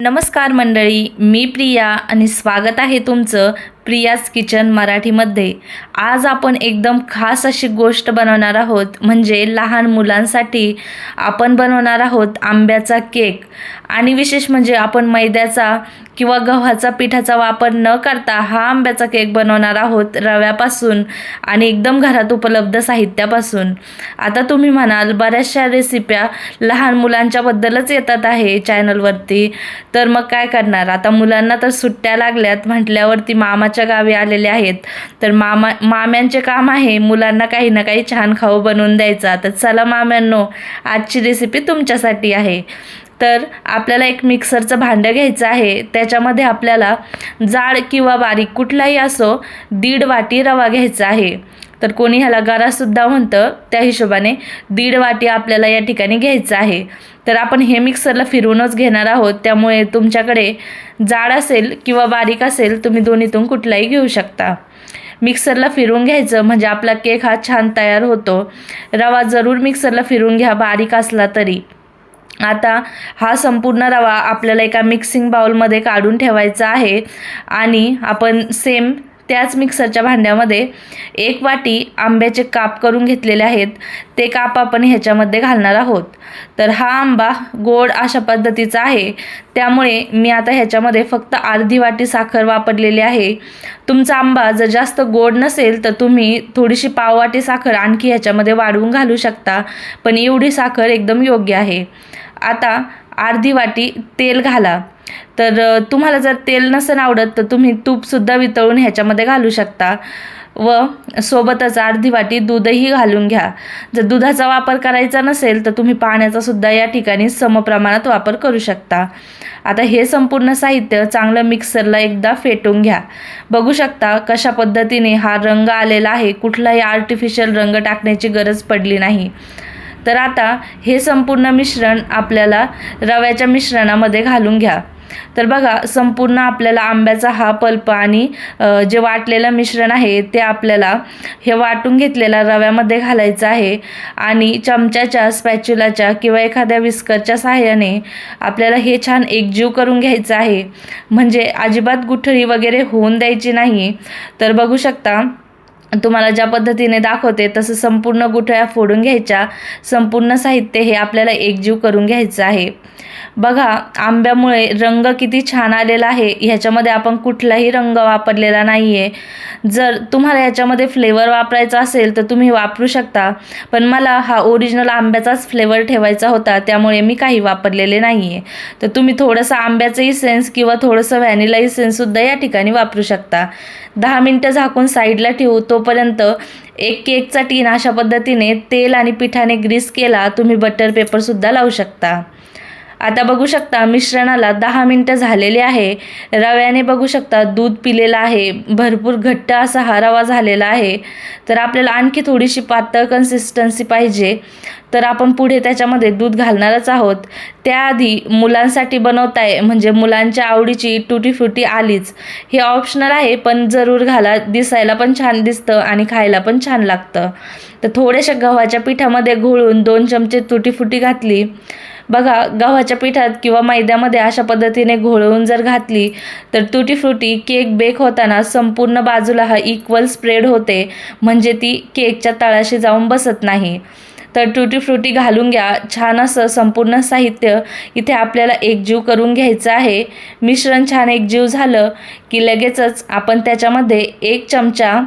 नमस्कार मंडळी मी प्रिया आणि स्वागत आहे तुमचं प्रियाज किचन मराठीमध्ये. आज आपण एकदम खास अशी गोष्ट बनवणार आहोत म्हणजे लहान मुलांसाठी आपण बनवणार आहोत आंब्याचा केक. आणि विशेष म्हणजे आपण मैद्याचा किंवा गव्हाचा पिठाचा वापर न करता हा आंब्याचा केक बनवणार आहोत रव्यापासून आणि एकदम घरात उपलब्ध साहित्यापासून. आता तुम्ही म्हणाल बऱ्याचशा रेसिप्या लहान मुलांच्याबद्दलच येतात आहे चॅनलवरती तर मग काय करणार? आता मुलांना तर सुट्ट्या लागल्यात म्हटल्यावरती मामाच्या गावी आलेले आहेत. तर मामा माम्यांचे काम आहे मुलांना काही ना काही छान खाऊ बनवून द्यायचा. तर चला माम्यांनो आजची रेसिपी तुमच्यासाठी आहे. तर आपल्याला एक मिक्सरचं भांडं घ्यायचं आहे. त्याच्यामध्ये आपल्याला जाड किंवा बारीक कुठलाही असो दीड वाटी रवा घ्यायचा आहे. तर कोणी ह्याला गरासुद्धा म्हणतं त्या हिशोबाने दीड वाटी आपल्याला या ठिकाणी घ्यायचं आहे. तर आपण हे मिक्सरला फिरवूनच घेणार आहोत. त्यामुळे तुमच्याकडे जाड असेल किंवा बारीक असेल तुम्ही दोन्हीतून कुठलाही घेऊ शकता. मिक्सरला फिरवून घ्यायचं म्हणजे आपला केक हा छान तयार होतो. रवा जरूर मिक्सरला फिरवून घ्या बारीक असला तरी. आता हा संपूर्ण रवा आपल्याला एका मिक्सिंग बाउलमध्ये काढून ठेवायचा आहे. आणि आपण सेम त्याच मिक्सरच्या भांड्यामध्ये एक वाटी आंब्याचे काप करून घेतलेले आहेत. ते काप आपण ह्याच्यामध्ये घालणार आहोत. तर हा आंबा गोड अशा पद्धतीचा आहे. त्यामुळे मी आता ह्याच्यामध्ये फक्त अर्धी वाटी साखर वापरलेली आहे. तुमचा आंबा जर जास्त गोड नसेल तर तुम्ही थोडीशी पाववाटी साखर आणखी ह्याच्यामध्ये वाढवून घालू शकता. पण एवढी साखर एकदम योग्य आहे. आता अर्धी वाटी तेल घाला. तर तुम्हाला जर तेल नसेल आवडत तर तुम्ही तूपसुद्धा वितळून ह्याच्यामध्ये घालू शकता. व सोबतच अर्धी वाटी दूधही घालून घ्या. जर दुधाचा वापर करायचा नसेल तर तुम्ही पाण्याचा सुद्धा या ठिकाणी समप्रमाणात वापर करू शकता. आता हे संपूर्ण साहित्य चांगलं मिक्सरला एकदा फेटून घ्या. बघू शकता कशा पद्धतीने हा रंग आलेला आहे. कुठलाही आर्टिफिशियल रंग टाकण्याची गरज पडली नाही. तर आता हे संपूर्ण मिश्रण आपल्याला रव्याच्या मिश्रणामध्ये घालून घ्या. तर बघा संपूर्ण आपल्याला आंब्याचा हा पल्प आणि जे वाटलेलं मिश्रण आहे ते आपल्याला हे वाटून घेतलेल्या रव्यामध्ये घालायचं आहे आणि चमच्याच्या स्पॅच्युलाच्या किंवा एखाद्या विस्करच्या सहाय्याने आपल्याला हे छान एकजीव करून घ्यायचं आहे. म्हणजे अजिबात गुठळी वगैरे होऊन द्यायची नाही. तर बघू शकता तुम्हाला ज्या पद्धतीने दाखवते तसं संपूर्ण गुठळ्या फोडून घ्यायच्या. संपूर्ण साहित्य हे आपल्याला एकजीव करून घ्यायचं आहे. बघा आंब्यामुळे रंग किती छान आलेला आहे. ह्याच्यामध्ये आपण कुठलाही रंग वापरलेला नाही आहे जर तुम्हाला ह्याच्यामध्ये फ्लेवर वापरायचा असेल तर तुम्ही वापरू शकता. पण मला हा ओरिजिनल आंब्याचाच फ्लेवर ठेवायचा होता त्यामुळे मी काही वापरलेले नाही आहे तर तुम्ही थोडंसं आंब्याचं इसेन्स किंवा थोडंसं व्हॅनिला इसेन्ससुद्धा या ठिकाणी वापरू शकता. दहा मिनटं झाकून साईडला ठेवू तोपर्यंत एक केकचा टीन अशा पद्धतीने तेल आणि पिठाने ग्रीस केला तुम्ही बटर पेपरसुद्धा लावू शकता. आता बघू शकता मिश्रणाला दहा मिनटं झालेले आहे. रव्याने बघू शकता दूध पिलेलं आहे. भरपूर घट्ट असा हा रवा झालेला आहे. तर आपल्याला आणखी थोडीशी पातळ कन्सिस्टन्सी पाहिजे. तर आपण पुढे त्याच्यामध्ये दूध घालणारच आहोत. त्याआधी मुलांसाठी बनवताय म्हणजे मुलांच्या आवडीची टुटी फुटी आलीच. हे ऑप्शनल आहे पण जरूर घाला. दिसायला पण छान दिसतं आणि खायला पण छान लागतं. तर थोड्याशा गव्हाच्या पिठामध्ये घोळून दोन चमचे तुटीफुटी घातली. बघा गव्हाच्या पिठात किंवा मैद्यामध्ये अशा पद्धतीने घोळवून जर घातली तर तुटी फ्रुटी केक बेक होताना संपूर्ण बाजूला हा इक्वल स्प्रेड होते. म्हणजे ती केकच्या तळाशी जाऊन बसत नाही. तर टुटी फ्रुटी घालून घ्या. छान असं संपूर्ण साहित्य इथे आपल्याला एकजीव करून घ्यायचं आहे. मिश्रण छान एकजीव झालं की लगेचच आपण त्याच्यामध्ये एक चमचा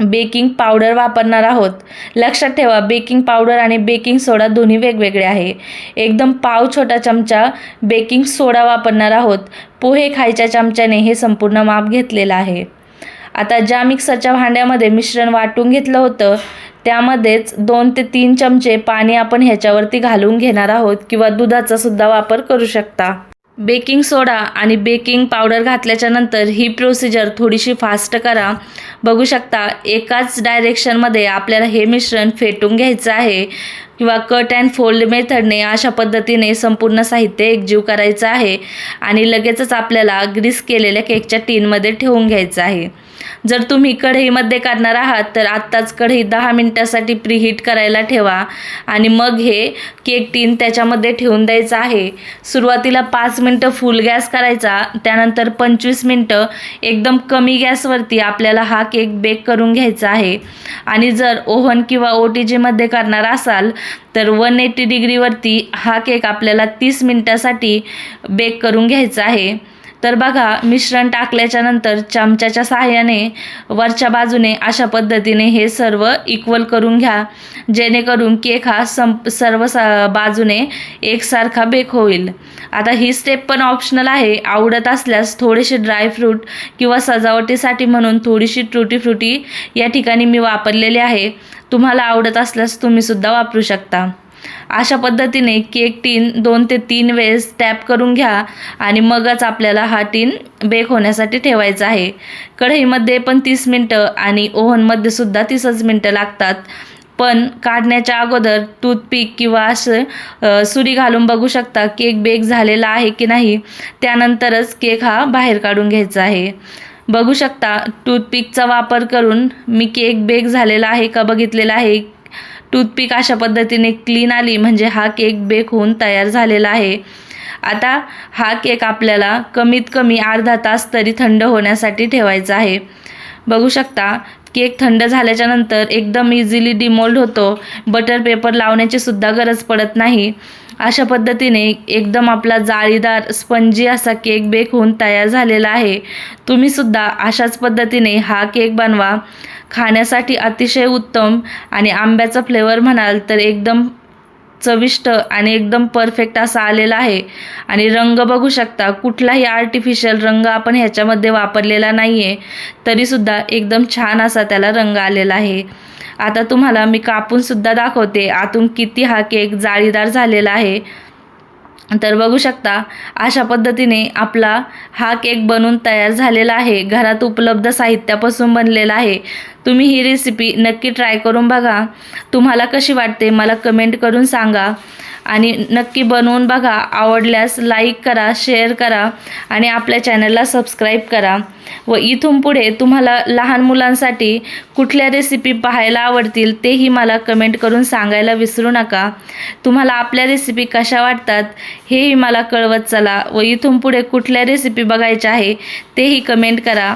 बेकिंग पावडर वापरणार आहोत. लक्षात ठेवा बेकिंग पावडर आणि बेकिंग सोडा दोन्ही वेगवेगळे आहे. एकदम पाव छोटा चमचा बेकिंग सोडा वापरणार आहोत. पोहे खायच्या चमच्याने हे संपूर्ण माप घेतलेलं आहे. आता ज्या मिक्सरच्या भांड्यामध्ये मिश्रण वाटून घेतलं होतं त्यामध्येच दोन ते तीन चमचे पाणी आपण ह्याच्यावरती घालून घेणार आहोत किंवा दुधाचा सुद्धा वापर करू शकता. बेकिंग सोडा आणि बेकिंग पावडर घातल्याच्या नंतर ही प्रोसिजर थोडीशी फास्ट करा. बघू शकता एकाच डायरेक्शनमध्ये आपल्याला हे मिश्रण फेटून घ्यायचं आहे किंवा कट अँड फोल्ड मेथडने अशा पद्धतीने संपूर्ण साहित्य एकजीव करायचं आहे. आणि लगेचच आपल्याला ग्रीस केलेल्या केकच्या टीनमध्ये ठेवून घ्यायचं आहे. जर तुम्ही कढईमध्ये करणार आहात तर आत्ताच कढई दहा मिनटासाठी प्रीहीट करायला ठेवा. आणि मग हे केक टीन त्याच्यामध्ये ठेवून द्यायचं आहे. सुरुवातीला पाच मिनटं फुल गॅस करायचा त्यानंतर पंचवीस मिनटं एकदम कमी गॅसवरती आपल्याला हा केक बेक करून घ्यायचा आहे. आणि जर ओव्हन किंवा ओ टी जीमध्ये करणार असाल तर वन एटी डिग्रीवरती हा केक आपल्याला तीस मिनटासाठी बेक करून घ्यायचा आहे. तर बघा मिश्रण टाकल्याच्या नंतर चमच्याच्या सहाय्याने वरच्या बाजूने अशा पद्धतीने हे सर्व इक्वल करून घ्या. जेणेकरून केक हा संप सर्व सा बाजूने एकसारखा बेक होईल. आता ही स्टेप पण ऑप्शनल आहे. आवडत असल्यास थोडेसे ड्रायफ्रूट किंवा सजावटीसाठी म्हणून थोडीशी ट्रुटी फ्रुटी या ठिकाणी मी वापरलेली आहे. तुम्हाला आवडत असल्यास तुम्हीसुद्धा वापरू शकता. अशा पद्धतीने केक टीन दोन ते तीन वेळेस टॅप करून घ्या आणि मगच आपल्याला हा टीन बेक होण्यासाठी ठेवायचा आहे. कढईमध्ये पण तीस मिनटं आणि ओव्हनमध्ये सुद्धा तीसच मिनटं लागतात. पण काढण्याच्या अगोदर टूथपिक किंवा असं सुरी घालून बघू शकता केक बेक झालेला आहे की नाही त्यानंतरच केक हा बाहेर काढून घ्यायचा आहे. बघू शकता टूथपिकचा वापर करून मी केक बेक झालेला आहे का बघितलेला आहे. टूथपिक अशा पद्धतीने क्लीन आली म्हणजे हा केक बेक होऊन तयार झालेला आहे. आता हा केक आपल्याला कमीत कमी अर्धा तास तरी थंड होण्यासाठी ठेवायचा आहे. बघू शकता केक थंड झाल्याच्यानंतर एकदम इझिली डिमोल्ड होतो. बटर पेपर लावण्याची सुद्धा गरज पडत नाही. अशा पद्धतीने एकदम आपला जाळीदार स्पंजी असा केक बेक होऊन तयार झालेला आहे. तुम्हीसुद्धा अशाच पद्धतीने हा केक बनवा. खाण्यासाठी अतिशय उत्तम आणि आंब्याचा फ्लेवर म्हणाल तर एकदम चविष्ट आणि एकदम परफेक्ट असा आलेला आहे. आणि रंग बघू शकता कुठलाही आर्टिफिशियल रंग आपण ह्याच्यामध्ये वापरलेला नाही आहे तरीसुद्धा एकदम छान असा त्याला रंग आलेला आहे. आता तुम्हाला मी कापूनसुद्धा दाखवते आतून किती हा केक जाळीदार झालेला आहे. तर बघू शकता अशा पद्धतीने आपला हा केक बनून तयार झालेला आहे. घरात उपलब्ध साहित्यापासून बनलेला आहे. तुम्ही ही रेसिपी नक्की ट्राय करून बघा. तुम्हाला कशी वाटते मला कमेंट करून सांगा. आणि नक्की बनवून बघा. आवडल्यास लाईक करा शेअर करा आणि आपल्या चॅनलला सबस्क्राईब करा. व इथून पुढे तुम्हाला लहान मुलांसाठी कुठल्या रेसिपी पाहायला आवडतील तेही मला कमेंट करून सांगायला विसरू नका. तुम्हाला आपल्या रेसिपी कशा वाटतात हेही मला कळवत चला व इथून पुढे कुठल्या रेसिपी बघायच्या आहे तेही कमेंट करा.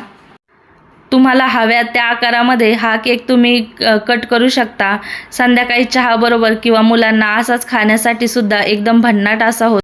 तुम्हाला हव्या त्या आकारामध्ये हा केक तुम्ही कट करू शकता. संध्याकाळी चहाबरोबर किंवा मुलांना असाच खाण्यासाठी सुद्धा एकदम भन्नाट असा होतो.